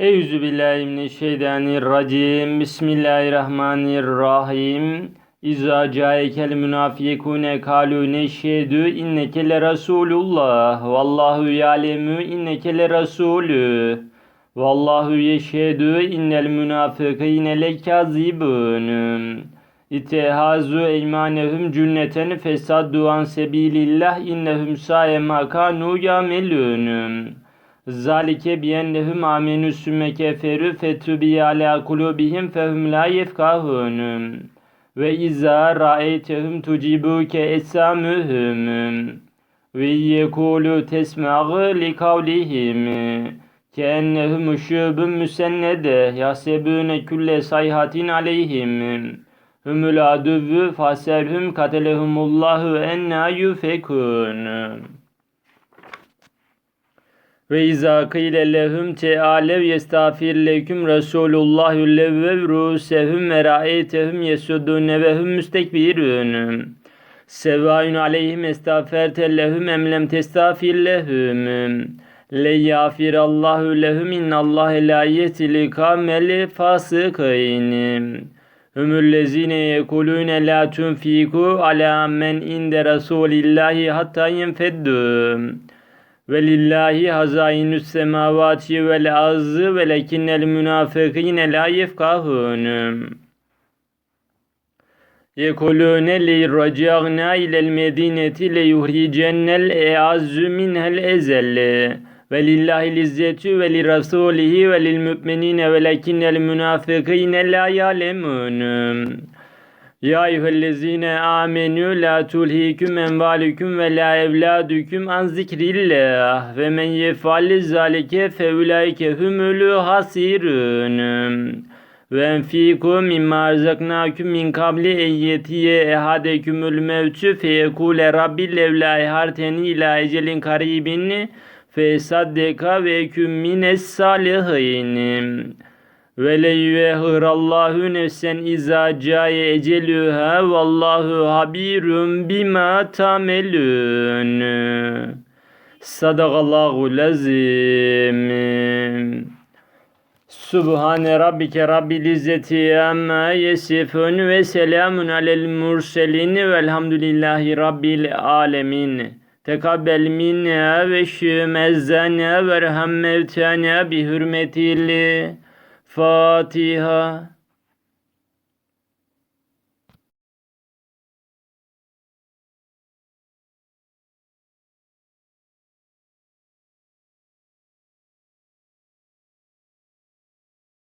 Eûzü billahi mineşşeytanirracim. Bismillahirrahmanirrahim. İza caekel münafikune kalu neşhedü inneke le Resulullah. Vallahu ya'lemu inneke le Resulü. Vallahu yeşhedü innel münafikine lekazibun. İttehazu eymanehum cünneten fesaddu an sebilillah innehum saye ma kanu yamelun. Zalike biyennehum amenü sümme keferü fetübiye ala kulubihim fehum la yefkahun. Ve izâ ra'eytehum tucibuke esamühüm. Ve yekulu tesma'ı li kavlihim. Keennehum uşubun müsennede yasebune külle sayhatin aleyhim. Humul aduvvu faserhum katelehumullahu enna yufekun. Ve izâ kîle lehum teâlev yestağfir leküm Resulullah levvev rûsehum ve râeytehum yesudûne ve hum müstekbirûn. Sevâün aleyhim estağferte lehum em lem testağfir lehum. Le yâfirallahu lehum innallâhe lâ yetil kâmeli fasıkîn. Hümüllezine yekulûne lâ tunfîkû alâ men inde Resulillahi hatta yenfeddû. Ve lillahi hazainus semavati vel ardı ve lekinnel münafıkine la yefkahun. Yekulune li racagna ilel medineti le yuhricennel eazzu minhel ezelle. Ve lillahi izzetu ve li rasulihi ve Ya eyyühellezine amenü la tulhikum envalüküm ve la evladüküm an zikrillah ve men yefalli zalike fe ulaike humulü hasirun. Ve enfiku mimma erzaknaküm min kabli eyyetiye ehadekümül mevtü fe yekule rabbi levla eharteni ila ecelin karibin fe saddeka ve küm mines salihin. Ve le yuvehhirallahu nefsen izâ câye ecelüha vallahu habirun bima tamelun. Sadakallahu lazim. Subhane rabbike rabbil izzeti amma yesifun ve selamun alel murselin velhamdülillahi rabbil alemin. Tekabbel minna ve şümezzana ve erham mevtana bi hürmetil Fatiha